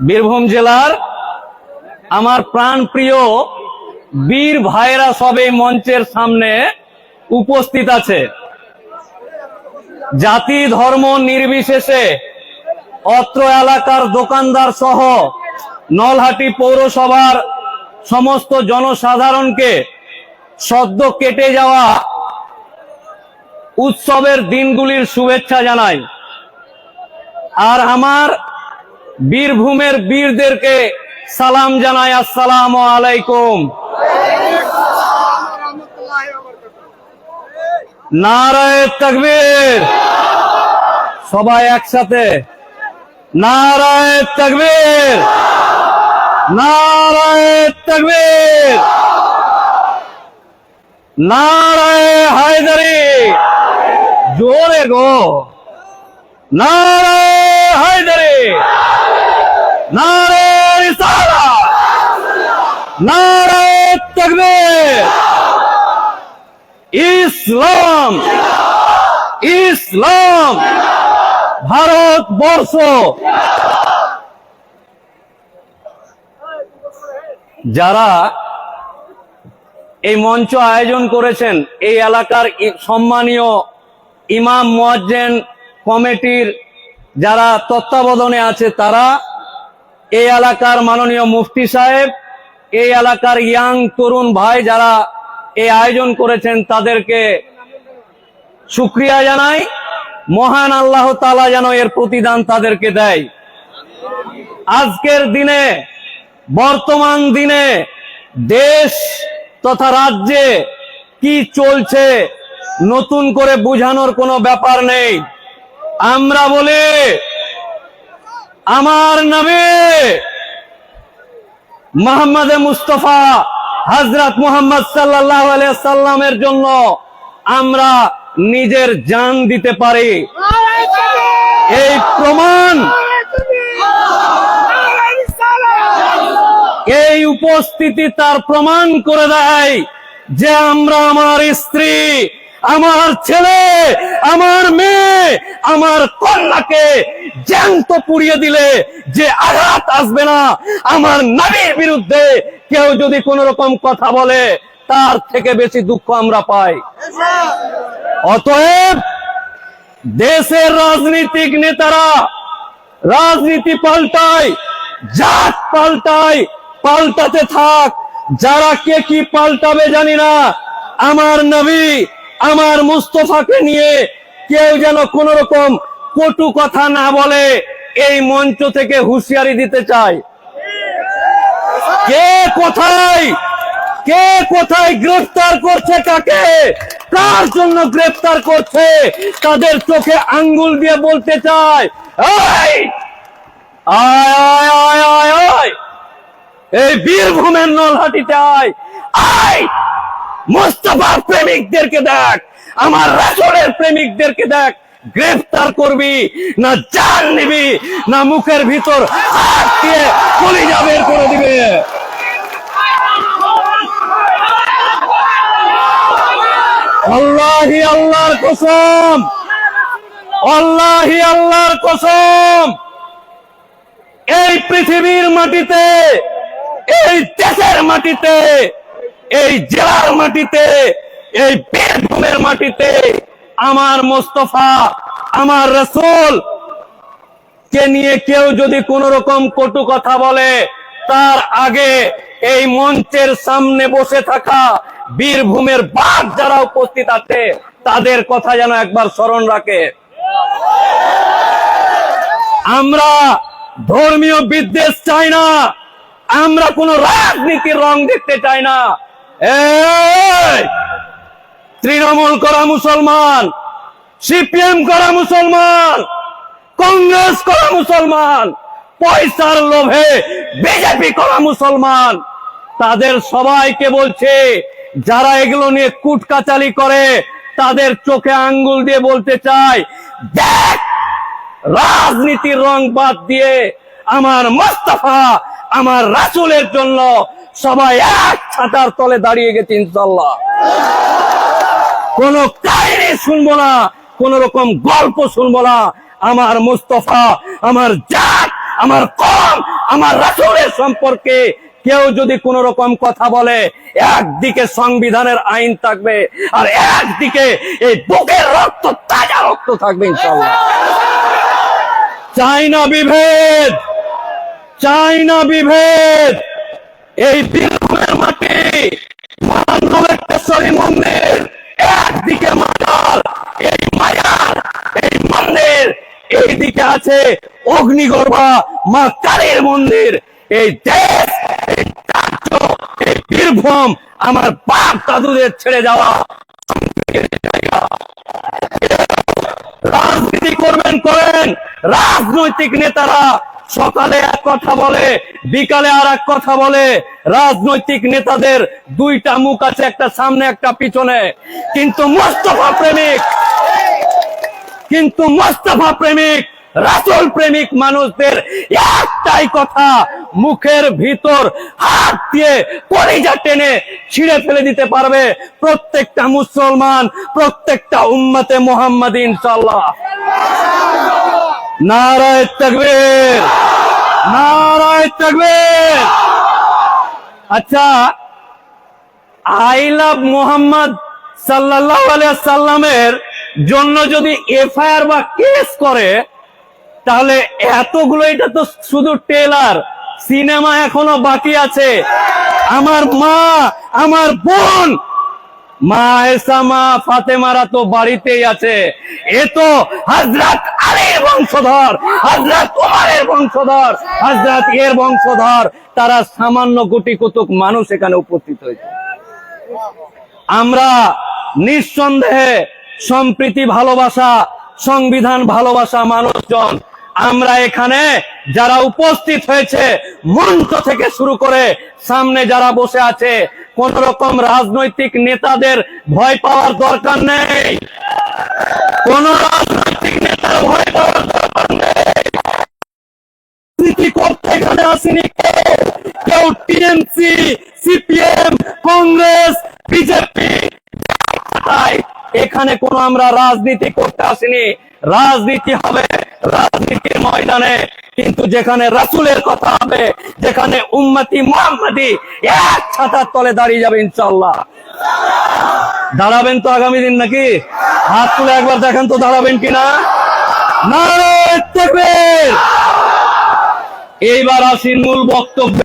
বীরভূম জেলার আমার প্রাণ প্রিয় বীর ভাইরা সবে মঞ্চের সামনে উপস্থিত আছে। জাতি, ধর্ম নির্বিশেষে অত্র এলাকার দোকানদার সহ নলহাটি পৌরসভার সমস্ত জনসাধারণকে সদ্য কেটে যাওয়া উৎসবের দিনগুলির শুভেচ্ছা জানাই। আর আমার বীরভূমের বীরদেরকে সালাম জানাই, আসসালাম আলাইকুম। নারায় তকবীর। সবাই একসাথে। নারায় তকবীর। নারায় তকবীর। নারায় হায়দারি। জোরে গো। নারায় হায়দারি। নারায় তকবীর। ইসলাম। ইসলাম। ভারতবর্ষ। যারা এই মঞ্চ আয়োজন করেছেন, এই এলাকার সম্মানীয় ইমাম, মোয়াজ্জেন কমিটির যারা তত্ত্বাবধানে আছে, তারা এই এলাকার মাননীয় মুফতি সাহেব, এই এলাকার ইয়াং তরুণ ভাই যারা এই আয়োজন করেছেন তাদেরকে শুক্রিয়া জানাই। মহান আল্লাহ তালা যেন এর প্রতিদান তাদেরকে দেয়। আজকের দিনে, বর্তমান দিনে দেশ তথা রাজ্যে কি চলছে নতুন করে বুঝানোর কোনো ব্যাপার নেই। আমরা বলি আমার নবী মোহাম্মদ মুস্তফা হজরত মোহাম্মদ সাল্লাহ সাল্লামের জন্য আমরা নিজের জান দিতে পারি। এই প্রমাণ এই উপস্থিতি তার প্রমাণ করে দেয় যে আমরা আমার স্ত্রী, আমার ছেলে, আমার মেয়ে আমার কন্যাকে জ্যান্ত পুড়িয়ে দিলে যে আঘাত আসবে না। আমার নারীর বিরুদ্ধে কেউ যদি কোন রকম কথা বলে, তার থেকে বেশি দুঃখ আমরা পাই। অতএব দেশের রাজনীতিক নেতারা, রাজনীতি পাল্টায়, জাত পাল্টায়, পাল্টাতে থাক। যারা কে কি পাল্টাবে জানি না। আমার নবী, আমার মুস্তফাকে নিয়ে কেউ যেন কোন রকম কটু কথা না বলে এই মঞ্চ থেকে হুঁশিয়ারি দিতে চায়। কে কোথায়? কে কোথায় গ্রেফতার করছে কাকে? কার জন্য গ্রেফতার করছে? তাদের চোখে আঙ্গুল দিয়ে বলতে চায়। এই! বীরভূমের নলহাটিতে আয়। আয়! মোস্তফার প্রেমিকদেরকে দেখ। আমার রাসূলের প্রেমিকদেরকে দেখ, গ্রেফতার করবি, না জান নিবি, না মুখের ভিতর কলিজা বের করে দিবে। আল্লাহি আল্লাহর কসম, আল্লাহি আল্লাহর কসম, এই পৃথিবীর মাটিতে, এই দেশের মাটিতে, এই জেলার মাটিতে এই বীরভূমের মাটিতে আমার মোস্তফা, আমার রসুল কে নিয়ে কেউ যদি কোন রকম কটু কথা বলে, তার আগে এই মঞ্চের সামনে বসে থাকা বীরভূমের বাঘ যারা উপস্থিত আছে, তাদের কথা যেন একবার স্মরণ রাখে। আমরা ধর্মীয় বিদ্বেষ চাই না, আমরা কোন রাজনীতির রং দেখতে চাই না। তৃণমূল করা মুসলমান, সিপিএম করা মুসলমান, কংগ্রেস করা মুসলমান, পয়সার লোভে বিজেপি করা মুসলমান। তাদের সবাইকে বলছে, যারা এগুলো নিয়ে কুটকাচালি করে, তাদের চোখে আঙ্গুল দিয়ে বলতে চাই, দেখ, রাজনীতির রং বাদ দিয়ে আমার মোস্তফা, আমার রাসুলের জন্য সবাই এক ছাতার তলে দাঁড়িয়ে গেছে ইনশাল্লাহ কোন কাহিনী শুনব না, কোন রকম গল্প শুনব না। আমার মুস্তফা, আমার জাত, আমার কম, আমার রাসূলের সম্পর্কে কেউ যদি কোন রকম কথা বলে, একদিকে সংবিধানের আইন থাকবে আর একদিকে এই বুকের রক্ত, তাজা রক্ত থাকবে ইনশাআল্লাহ। চাই না বিভেদ, চাই না বিভেদ, এই বীরভূমের মাটি এইদিকে আছে অগ্নিগর্ভা মা কালীর মন্দির। এই দেশ, এই এই বীরভূম আমার বাপ দাদুদের ছেড়ে যাওয়া রাজনীতি করবেন, করেন। রাজনৈতিক নেতারা সকালে এক কথা বলে, বিকালে আর এক কথা বলে। রাজনৈতিক নেতাদের দুইটা মুখ আছে, একটা সামনে, একটা পিছনে। কিন্তু মোস্তফা প্রেমিক কিন্তু মোস্তফা প্রেমিক, রাসুল প্রেমিক মানুষদের একটাই কথা, মুখের ভিতর হাত দিয়ে কলিজা টেনে ছিঁড়ে ফেলে দিতে পারবে প্রত্যেকটা মুসলমান, প্রত্যেকটা উম্মতে মোহাম্মদ ইনশাল্লাহ নারায় তকবীর নারায় তকবীর। আচ্ছা আই লাভ মোহাম্মদ সাল্লাহ সাল্লামের জন্য যদি এফআইআর বা কেস করে, তাহলে এতগুলো এটা তো শুধু টেলার সিনেমা এখনও বাকি আছে। আমার মা, আমার বোন, মা এসা মা ফাতেমারা তো বাড়িতেই আছে। এ তো হজরত আলীর বংশধর হজরত উমারের বংশধর হজরত এর বংশধর। তারা সামান্য কোটি কতক মানুষ এখানে উপস্থিত হয়েছে। আমরা নিঃসন্দেহে সম্প্রীতি, ভালোবাসা, সংবিধান, ভালোবাসা মানুষজন। আমরা এখানে যারা উপস্থিত হয়েছে, মঞ্চ থেকে শুরু করে সামনে যারা বসে আছে কোন রকম রাজনৈতিক নেতাদের ভয় পাওয়ার দরকার নেই। কোন রাজনৈতিক নেতার ভয় পাওয়ার দরকার নেই। করতে এখানে আসেনি কেউ। TMC, CPM, Congress, BJP. এখানে কোনো আমরা রাজনীতি করতে আসিনি। রাজনীতি হবে রাজনীতির ময়দানে, কিন্তু যেখানে রাসুলের কথা হবে, যেখানে উম্মতি মোহাম্মদি এক ছাতার তলে দাঁড়িয়ে যাবে ইনশাল্লাহ দাঁড়াবেন তো আগামী দিন নাকি? হাত তুলে একবার দেখেন তো দাঁড়াবেন কিনা? এইবার আসি মূল বক্তব্যে।